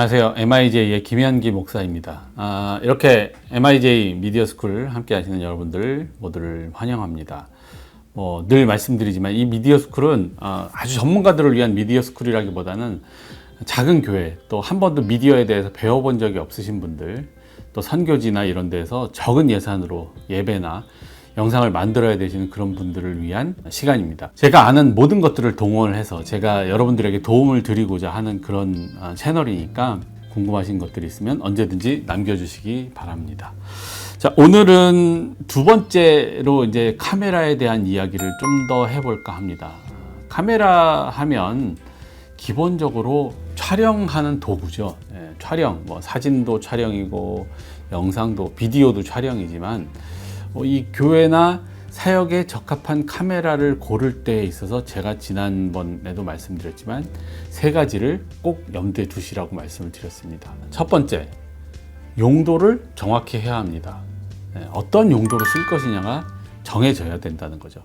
안녕하세요. MIJ의 김현기 목사입니다. 아, 이렇게 MIJ 미디어 스쿨 함께 하시는 여러분들 모두를 환영합니다. 뭐, 늘 말씀드리지만 이 미디어 스쿨은 아, 아주 전문가들을 위한 미디어 스쿨이라기보다는 작은 교회 또 한 번도 미디어에 대해서 배워본 적이 없으신 분들 또 선교지나 이런 데서 적은 예산으로 예배나 영상을 만들어야 되시는 그런 분들을 위한 시간입니다. 제가 아는 모든 것들을 동원을 해서 제가 여러분들에게 도움을 드리고자 하는 그런 아, 채널이니까 궁금하신 것들이 있으면 언제든지 남겨주시기 바랍니다. 자, 오늘은 두 번째로 이제 카메라에 대한 이야기를 좀 더 해볼까 합니다. 카메라 하면 기본적으로 촬영하는 도구죠. 예, 촬영, 뭐 사진도 촬영이고 영상도 비디오도 촬영이지만 어, 이 교회나 사역에 적합한 카메라를 고를 때에 있어서 제가 지난번에도 말씀드렸지만 세 가지를 꼭 염두에 두시라고 말씀을 드렸습니다. 첫 번째, 용도를 정확히 해야 합니다. 네, 어떤 용도로 쓸 것이냐가 정해져야 된다는 거죠.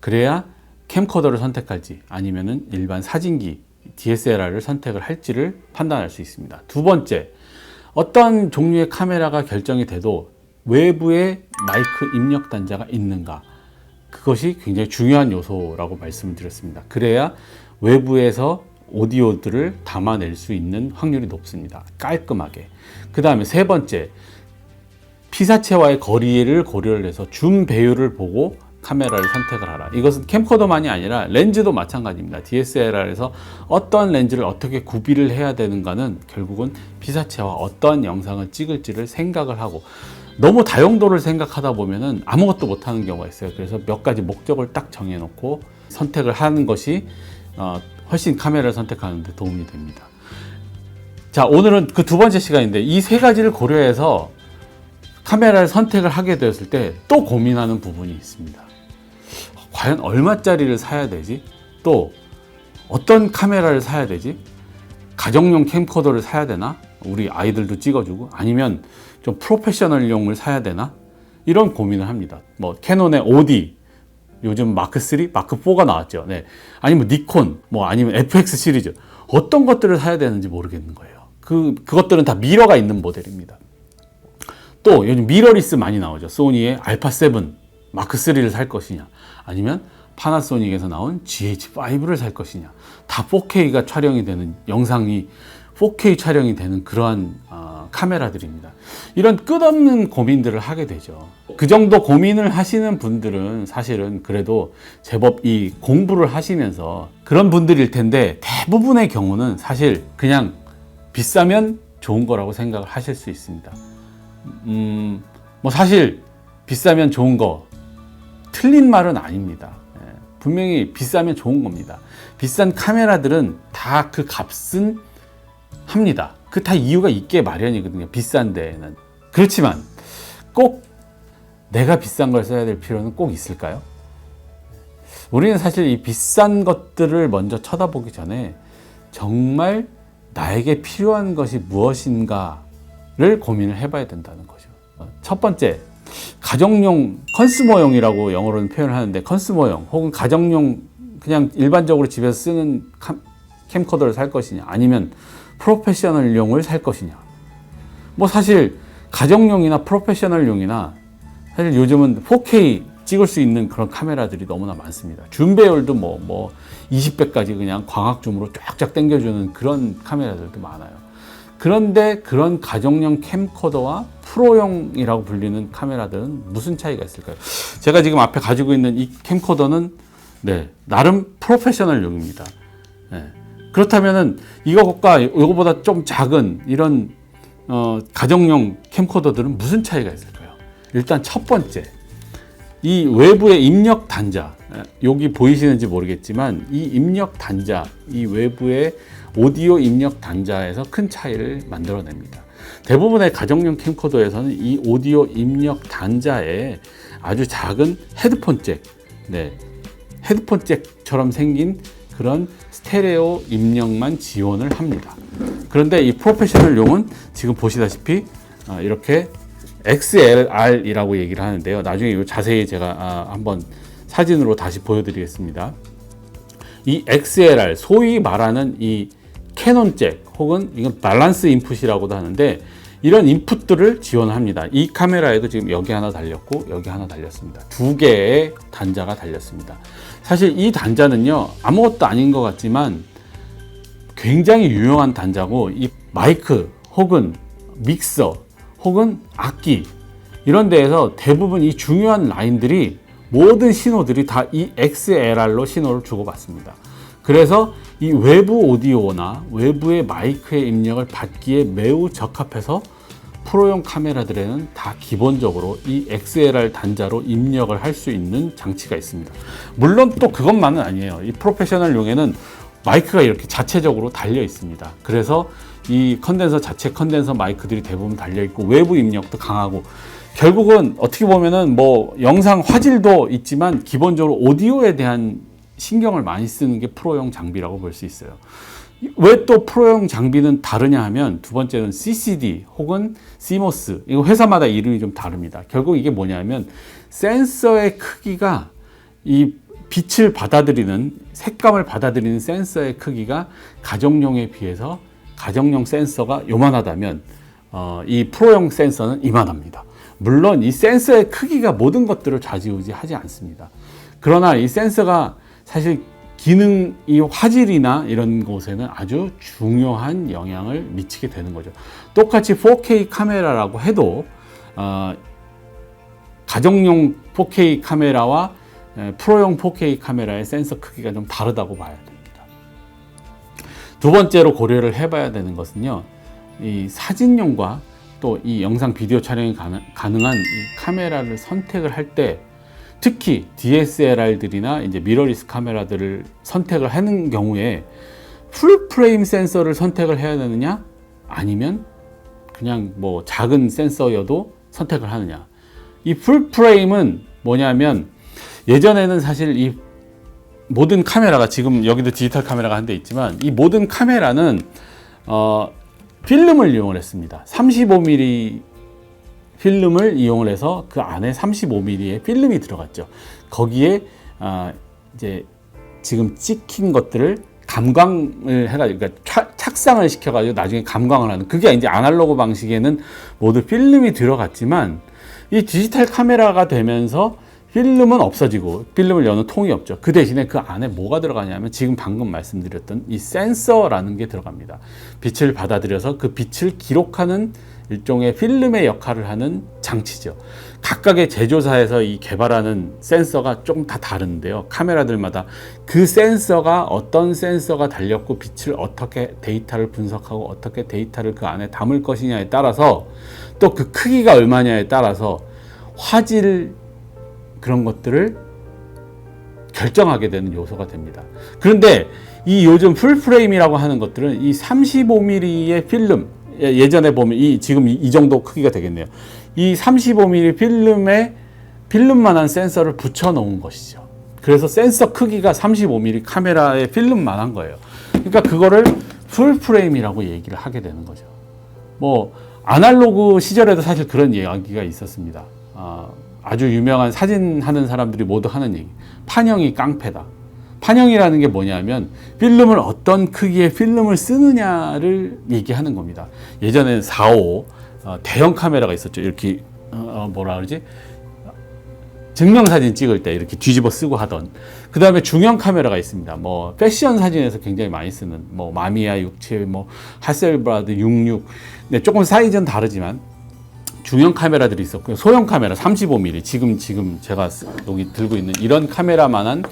그래야 캠코더를 선택할지 아니면은 일반 사진기 DSLR을 선택을 할지를 판단할 수 있습니다. 두 번째, 어떤 종류의 카메라가 결정이 돼도 외부에 마이크 입력 단자가 있는가 그것이 굉장히 중요한 요소라고 말씀을 드렸습니다. 그래야 외부에서 오디오들을 담아낼 수 있는 확률이 높습니다. 깔끔하게. 그 다음에 세 번째, 피사체와의 거리를 고려를 해서 줌 배율을 보고 카메라를 선택을 하라. 이것은 캠코더만이 아니라 렌즈도 마찬가지입니다. DSLR에서 어떤 렌즈를 어떻게 구비를 해야 되는가는 결국은 피사체와 어떤 영상을 찍을지를 생각을 하고 너무 다용도를 생각하다 보면은 아무것도 못하는 경우가 있어요. 그래서 몇 가지 목적을 딱 정해놓고 선택을 하는 것이 어, 훨씬 카메라를 선택하는데 도움이 됩니다. 자, 오늘은 그 두 번째 시간인데 이 세 가지를 고려해서 카메라를 선택을 하게 되었을 때 또 고민하는 부분이 있습니다. 과연 얼마짜리를 사야 되지? 또 어떤 카메라를 사야 되지? 가정용 캠코더를 사야 되나? 우리 아이들도 찍어주고 아니면 좀 프로페셔널용을 사야 되나? 이런 고민을 합니다. 뭐 캐논의 5D 요즘 마크 3, 마크 4가 나왔죠. 네. 아니면 니콘, 뭐 아니면 FX 시리즈 어떤 것들을 사야 되는지 모르겠는 거예요. 그 그것들은 다 미러가 있는 모델입니다. 또 요즘 미러리스 많이 나오죠. 소니의 알파 7 마크 3를 살 것이냐, 아니면 파나소닉에서 나온 GH5를 살 것이냐. 다 4K가 촬영이 되는 영상이 4K 촬영이 되는 그러한 어, 카메라들입니다. 이런 끝없는 고민들을 하게 되죠. 그 정도 고민을 하시는 분들은 사실은 그래도 제법 이 공부를 하시면서 그런 분들일 텐데 대부분의 경우는 사실 그냥 비싸면 좋은 거라고 생각을 하실 수 있습니다. 음, 뭐 사실 비싸면 좋은 거 틀린 말은 아닙니다. 예, 분명히 비싸면 좋은 겁니다. 비싼 카메라들은 다 그 값은 합니다. 그 다 이유가 있게 마련이거든요. 비싼 데에는. 그렇지만 꼭 내가 비싼 걸 써야 될 필요는 꼭 있을까요? 우리는 사실 이 비싼 것들을 먼저 쳐다보기 전에 정말 나에게 필요한 것이 무엇인가를 고민을 해봐야 된다는 거죠. 첫 번째, 가정용 컨스머용이라고 영어로는 표현을 하는데 컨스머용 혹은 가정용 그냥 일반적으로 집에서 쓰는 캠코더를 살 것이냐 아니면 프로페셔널용을 살 것이냐. 뭐 사실 가정용이나 프로페셔널용이나 사실 요즘은 4K 찍을 수 있는 그런 카메라들이 너무나 많습니다. 줌 배열도 뭐, 뭐 20배까지 그냥 광학 줌으로 쫙쫙 당겨주는 그런 카메라들도 많아요. 그런데 그런 가정용 캠코더와 프로용이라고 불리는 카메라들은 무슨 차이가 있을까요? 제가 지금 앞에 가지고 있는 이 캠코더는 네, 나름 프로페셔널용입니다. 네. 그렇다면은 이거과 이거보다 좀 작은 이런 어, 가정용 캠코더들은 무슨 차이가 있을까요? 일단 첫 번째, 이 외부의 입력 단자, 여기 보이시는지 모르겠지만 이 입력 단자, 이 외부의 오디오 입력 단자에서 큰 차이를 만들어냅니다. 대부분의 가정용 캠코더에서는 이 오디오 입력 단자에 아주 작은 헤드폰 잭, 네, 헤드폰 잭처럼 생긴 그런 스테레오 입력만 지원을 합니다. 그런데 이 프로페셔널용은 지금 보시다시피 아, 이렇게 XLR이라고 얘기를 하는데요. 나중에 자세히 제가 아, 한번 사진으로 다시 보여드리겠습니다. 이 XLR, 소위 말하는 이 캐논 잭 혹은 이건 밸런스 인풋이라고도 하는데 이런 인풋들을 지원합니다. 이 카메라에도 지금 여기 하나 달렸고 여기 하나 달렸습니다. 두 개의 단자가 달렸습니다. 사실 이 단자는요 아무것도 아닌 것 같지만 굉장히 유용한 단자고 이 마이크 혹은 믹서 혹은 악기 이런 데에서 대부분 이 중요한 라인들이 모든 신호들이 다 이 XLR로 신호를 주고받습니다. 그래서 이 외부 오디오나 외부의 마이크의 입력을 받기에 매우 적합해서 프로용 카메라들에는 다 기본적으로 이 XLR 단자로 입력을 할 수 있는 장치가 있습니다. 물론 또 그것만은 아니에요. 이 프로페셔널용에는 마이크가 이렇게 자체적으로 달려 있습니다. 그래서 이 컨덴서 자체 컨덴서 마이크들이 대부분 달려 있고 외부 입력도 강하고 결국은 어떻게 보면은 뭐 영상 화질도 있지만 기본적으로 오디오에 대한 신경을 많이 쓰는 게 프로용 장비라고 볼 수 있어요. 왜 또 프로용 장비는 다르냐 하면 두 번째는 CCD 혹은 CMOS 이거 회사마다 이름이 좀 다릅니다. 결국 이게 뭐냐면 센서의 크기가 이 빛을 받아들이는 색감을 받아들이는 센서의 크기가 가정용에 비해서 가정용 센서가 요만하다면 어, 이 프로용 센서는 이만합니다. 물론 이 센서의 크기가 모든 것들을 좌지우지하지 않습니다. 그러나 이 센서가 사실 기능, 이 화질이나 이런 곳에는 아주 중요한 영향을 미치게 되는 거죠. 똑같이 4K 카메라라고 해도 어, 가정용 4K 카메라와 에, 프로용 4K 카메라의 센서 크기가 좀 다르다고 봐야 됩니다. 두 번째로 고려를 해봐야 되는 것은요, 이 사진용과 또 이 영상 비디오 촬영이 가능, 가능한 이 카메라를 선택을 할때 특히 DSLR들이나 이제 미러리스 카메라들을 선택을 하는 경우에 풀 프레임 센서를 선택을 해야 되느냐 아니면 그냥 뭐 작은 센서여도 선택을 하느냐 이 풀 프레임은 뭐냐면 예전에는 사실 이 모든 카메라가 지금 여기도 디지털 카메라가 한 대 있지만 이 모든 카메라는 어 필름을 이용을 했습니다. 35mm 필름을 이용을 해서 그 안에 35mm의 필름이 들어갔죠. 거기에 아 이제 지금 찍힌 것들을 감광을 해가지고 그러니까 차- 착상을 시켜가지고 나중에 감광을 하는 그게 이제 아날로그 방식에는 모두 필름이 들어갔지만 이 디지털 카메라가 되면서 필름은 없어지고 필름을 여는 통이 없죠. 그 대신에 그 안에 뭐가 들어가냐면 지금 방금 말씀드렸던 이 센서라는 게 들어갑니다. 빛을 받아들여서 그 빛을 기록하는 일종의 필름의 역할을 하는 장치죠. 각각의 제조사에서 이 개발하는 센서가 조금 다 다른데요. 카메라들마다 그 센서가 어떤 센서가 달렸고 빛을 어떻게 데이터를 분석하고 어떻게 데이터를 그 안에 담을 것이냐에 따라서 또 그 크기가 얼마냐에 따라서 화질 그런 것들을 결정하게 되는 요소가 됩니다. 그런데 이 요즘 풀프레임이라고 하는 것들은 이 35mm의 필름 예- 예전에 보면 이 지금 이- 이 정도 크기가 되겠네요. 이 35mm 필름에 필름만한 센서를 붙여 놓은 것이죠. 그래서 센서 크기가 35mm 카메라의 필름만한 거예요. 그러니까 그거를 풀 프레임이라고 얘기를 하게 되는 거죠. 뭐 아날로그 시절에도 사실 그런 이야기가 있었습니다. 아, 아주 유명한 사진 하는 사람들이 모두 하는 얘기. 판형이 깡패다. 판형이라는 게 뭐냐면 필름을 어떤 크기의 필름을 쓰느냐를 얘기하는 겁니다. 예전에는 4.5 어, 대형 카메라가 있었죠. 이렇게 어, 어, 뭐라 그러지? 증명사진 찍을 때 이렇게 뒤집어 쓰고 하던 그 다음에 중형 카메라가 있습니다. 뭐 패션 사진에서 굉장히 많이 쓰는 뭐 마미야 67, 뭐 하셀브라드 66. 네, 조금 사이즈는 다르지만 중형 카메라들이 있었고요. 소형 카메라 35mm 지금 지금 제가 쓰- 여기 들고 있는 이런 카메라만한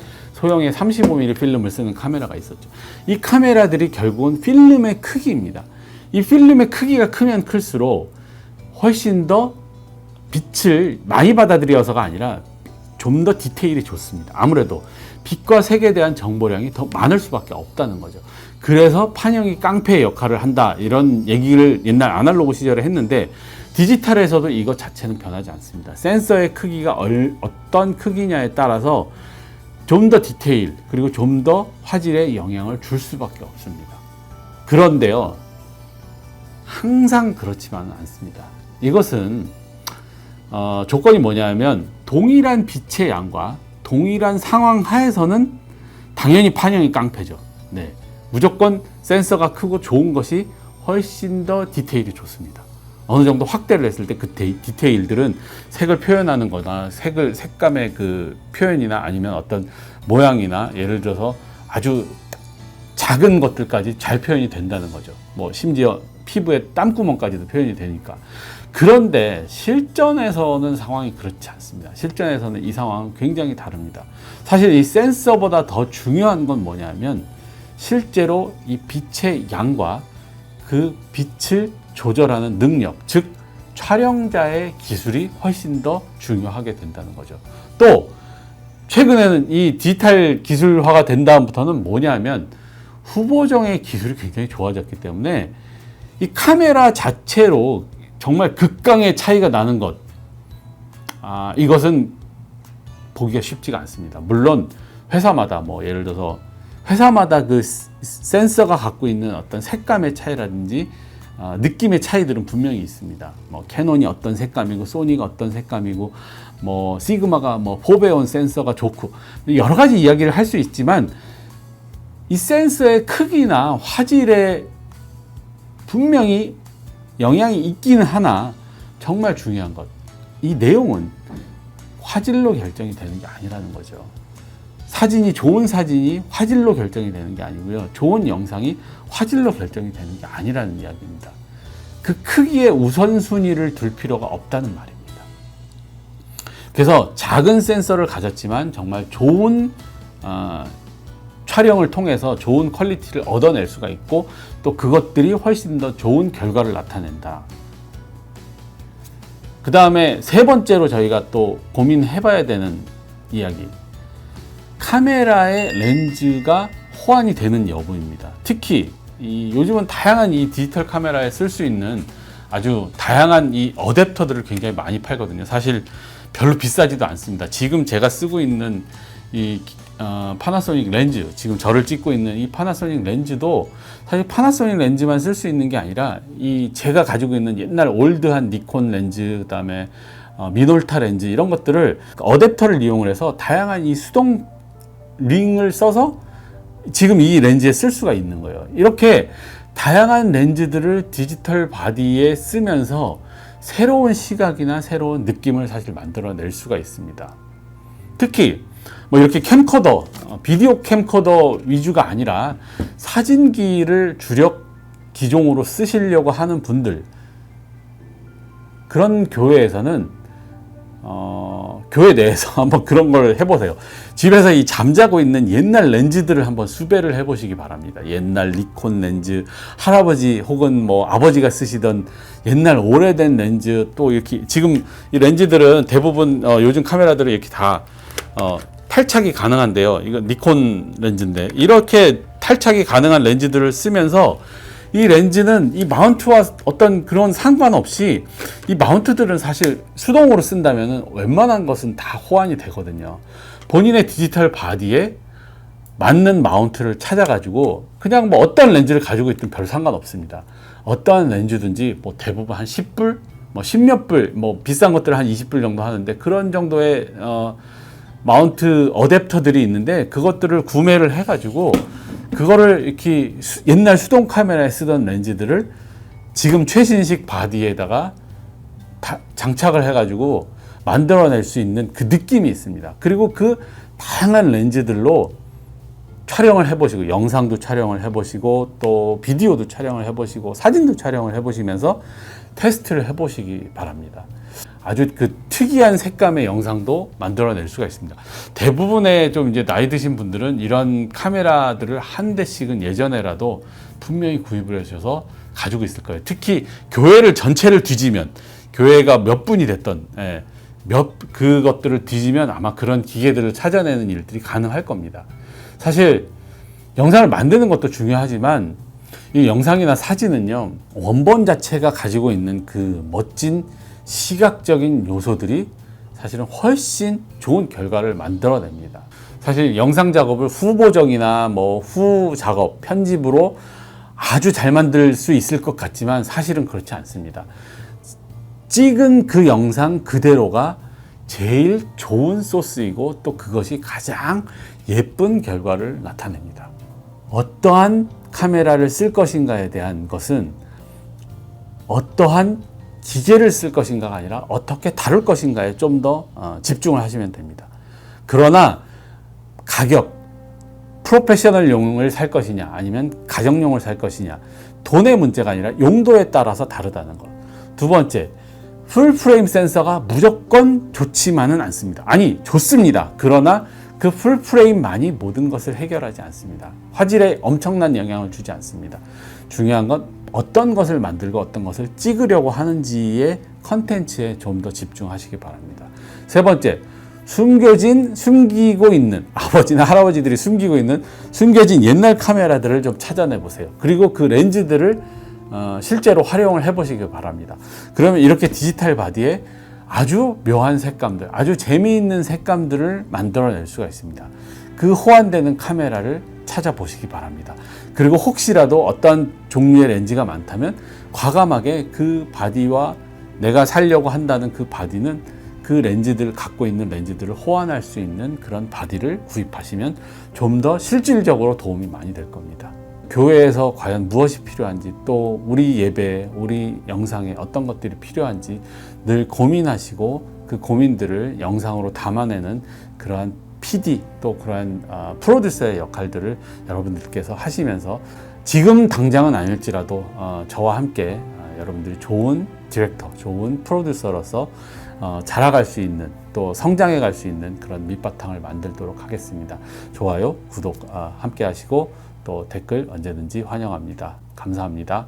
소형의 35mm 필름을 쓰는 카메라가 있었죠. 이 카메라들이 결국은 필름의 크기입니다. 이 필름의 크기가 크면 클수록 훨씬 더 빛을 많이 받아들여서가 아니라 좀 더 디테일이 좋습니다. 아무래도 빛과 색에 대한 정보량이 더 많을 수밖에 없다는 거죠. 그래서 판형이 깡패의 역할을 한다 이런 얘기를 옛날 아날로그 시절에 했는데 디지털에서도 이것 자체는 변하지 않습니다. 센서의 크기가 얼- 어떤 크기냐에 따라서 좀 더 디테일 그리고 좀 더 화질에 영향을 줄 수밖에 없습니다. 그런데요, 항상 그렇지만은 않습니다. 이것은 어, 조건이 뭐냐면 동일한 빛의 양과 동일한 상황 하에서는 당연히 판형이 깡패죠. 네. 무조건 센서가 크고 좋은 것이 훨씬 더 디테일이 좋습니다. 어느 정도 확대를 했을 때 그 디테일들은 색을 표현하는 거나 색을 색감의 그 표현이나 아니면 어떤 모양이나 예를 들어서 아주 작은 것들까지 잘 표현이 된다는 거죠. 뭐 심지어 피부에 땀구멍까지도 표현이 되니까. 그런데 실전에서는 상황이 그렇지 않습니다. 실전에서는 이 상황은 굉장히 다릅니다. 사실 이 센서보다 더 중요한 건 뭐냐면 실제로 이 빛의 양과 그 빛을 조절하는 능력, 즉 촬영자의 기술이 훨씬 더 중요하게 된다는 거죠. 또 최근에는 이 디지털 기술화가 된 다음부터는 뭐냐면 후보정의 기술이 굉장히 좋아졌기 때문에 이 카메라 자체로 정말 극강의 차이가 나는 것, 아, 이것은 보기가 쉽지가 않습니다. 물론 회사마다 뭐 예를 들어서 회사마다 그 센서가 갖고 있는 어떤 색감의 차이라든지 어, 느낌의 차이들은 분명히 있습니다. 뭐 캐논이 어떤 색감이고 소니가 어떤 색감이고 뭐 시그마가 뭐 포베온 센서가 좋고 여러 가지 이야기를 할 수 있지만 이 센서의 크기나 화질에 분명히 영향이 있기는 하나 정말 중요한 것. 이 내용은 화질로 결정이 되는 게 아니라는 거죠. 사진이 좋은 사진이 화질로 결정이 되는 게 아니고요. 좋은 영상이 화질로 결정이 되는 게 아니라는 이야기입니다. 그 크기의 우선순위를 둘 필요가 없다는 말입니다. 그래서 작은 센서를 가졌지만 정말 좋은 어, 촬영을 통해서 좋은 퀄리티를 얻어낼 수가 있고 또 그것들이 훨씬 더 좋은 결과를 나타낸다. 그 다음에 세 번째로 저희가 또 고민해봐야 되는 이야기. 카메라의 렌즈가 호환이 되는 여부입니다. 특히 이 요즘은 다양한 이 디지털 카메라에 쓸 수 있는 아주 다양한 이 어댑터들을 굉장히 많이 팔거든요. 사실 별로 비싸지도 않습니다. 지금 제가 쓰고 있는 이 어, 파나소닉 렌즈, 지금 저를 찍고 있는 이 파나소닉 렌즈도 사실 파나소닉 렌즈만 쓸 수 있는 게 아니라 이 제가 가지고 있는 옛날 올드한 니콘 렌즈, 그다음에 어, 미놀타 렌즈 이런 것들을 어댑터를 이용을 해서 다양한 이 수동 링을 써서 지금 이 렌즈에 쓸 수가 있는 거예요. 이렇게 다양한 렌즈들을 디지털 바디에 쓰면서 새로운 시각이나 새로운 느낌을 사실 만들어낼 수가 있습니다. 특히 뭐 이렇게 캠코더, 어, 비디오 캠코더 위주가 아니라 사진기를 주력 기종으로 쓰시려고 하는 분들 그런 교회에서는 어, 교회 내에서 한번 그런 걸 해보세요. 집에서 이 잠자고 있는 옛날 렌즈들을 한번 수배를 해보시기 바랍니다. 옛날 니콘 렌즈, 할아버지 혹은 뭐 아버지가 쓰시던 옛날 오래된 렌즈 또 이렇게 지금 이 렌즈들은 대부분 어, 요즘 카메라들은 이렇게 다 어, 탈착이 가능한데요. 이거 니콘 렌즈인데 이렇게 탈착이 가능한 렌즈들을 쓰면서 이 렌즈는 이 마운트와 어떤 그런 상관없이 이 마운트들은 사실 수동으로 쓴다면 웬만한 것은 다 호환이 되거든요. 본인의 디지털 바디에 맞는 마운트를 찾아가지고 그냥 뭐 어떤 렌즈를 가지고 있든 별 상관없습니다. 어떠한 렌즈든지 뭐 대부분 한 10불, 뭐 10몇 불, 뭐 비싼 것들은 한 20불 정도 하는데 그런 정도의 어 마운트 어댑터들이 있는데 그것들을 구매를 해가지고 그거를 이렇게 수, 옛날 수동 카메라에 쓰던 렌즈들을 지금 최신식 바디에다가 장착을 해가지고 만들어낼 수 있는 그 느낌이 있습니다. 그리고 그 다양한 렌즈들로 촬영을 해보시고 영상도 촬영을 해보시고 또 비디오도 촬영을 해보시고 사진도 촬영을 해보시면서 테스트를 해보시기 바랍니다. 아주 그 특이한 색감의 영상도 만들어낼 수가 있습니다. 대부분의 좀 이제 나이 드신 분들은 이런 카메라들을 한 대씩은 예전에라도 분명히 구입을 하셔서 가지고 있을 거예요. 특히 교회를 전체를 뒤지면 교회가 몇 분이 됐던 예, 몇 그것들을 뒤지면 아마 그런 기계들을 찾아내는 일들이 가능할 겁니다. 사실 영상을 만드는 것도 중요하지만 이 영상이나 사진은요 원본 자체가 가지고 있는 그 멋진 시각적인 요소들이 사실은 훨씬 좋은 결과를 만들어냅니다. 사실 영상 작업을 후보정이나 뭐 후 작업, 편집으로 아주 잘 만들 수 있을 것 같지만 사실은 그렇지 않습니다. 찍은 그 영상 그대로가 제일 좋은 소스이고 또 그것이 가장 예쁜 결과를 나타냅니다. 어떠한 카메라를 쓸 것인가에 대한 것은 어떠한 기계를 쓸 것인가가 아니라 어떻게 다룰 것인가에 좀더 어, 집중을 하시면 됩니다. 그러나 가격, 프로페셔널 용을 살 것이냐 아니면 가정용을 살 것이냐 돈의 문제가 아니라 용도에 따라서 다르다는 것. 두 번째, 풀프레임 센서가 무조건 좋지만은 않습니다. 아니, 좋습니다. 그러나 그 풀프레임만이 모든 것을 해결하지 않습니다. 화질에 엄청난 영향을 주지 않습니다. 중요한 건 어떤 것을 만들고 어떤 것을 찍으려고 하는지의 컨텐츠에 좀 더 집중하시기 바랍니다. 세 번째, 숨겨진, 숨기고 있는, 아버지나 할아버지들이 숨기고 있는 숨겨진 옛날 카메라들을 좀 찾아내 보세요. 그리고 그 렌즈들을 어, 실제로 활용을 해 보시기 바랍니다. 그러면 이렇게 디지털 바디에 아주 묘한 색감들, 아주 재미있는 색감들을 만들어낼 수가 있습니다. 그 호환되는 카메라를 찾아보시기 바랍니다. 그리고 혹시라도 어떤 종류의 렌즈가 많다면 과감하게 그 바디와 내가 살려고 한다는 그 바디는 그 렌즈들 갖고 있는 렌즈들을 호환할 수 있는 그런 바디를 구입하시면 좀 더 실질적으로 도움이 많이 될 겁니다. 교회에서 과연 무엇이 필요한지 또 우리 예배, 우리 영상에 어떤 것들이 필요한지 늘 고민하시고 그 고민들을 영상으로 담아내는 그러한 PD 또 그러한 어, 프로듀서의 역할들을 여러분들께서 하시면서 지금 당장은 아닐지라도 어, 저와 함께 어, 여러분들이 좋은 디렉터, 좋은 프로듀서로서 어, 자라갈 수 있는 또 성장해 갈 수 있는 그런 밑바탕을 만들도록 하겠습니다. 좋아요, 구독 어, 함께 하시고 또 댓글 언제든지 환영합니다. 감사합니다.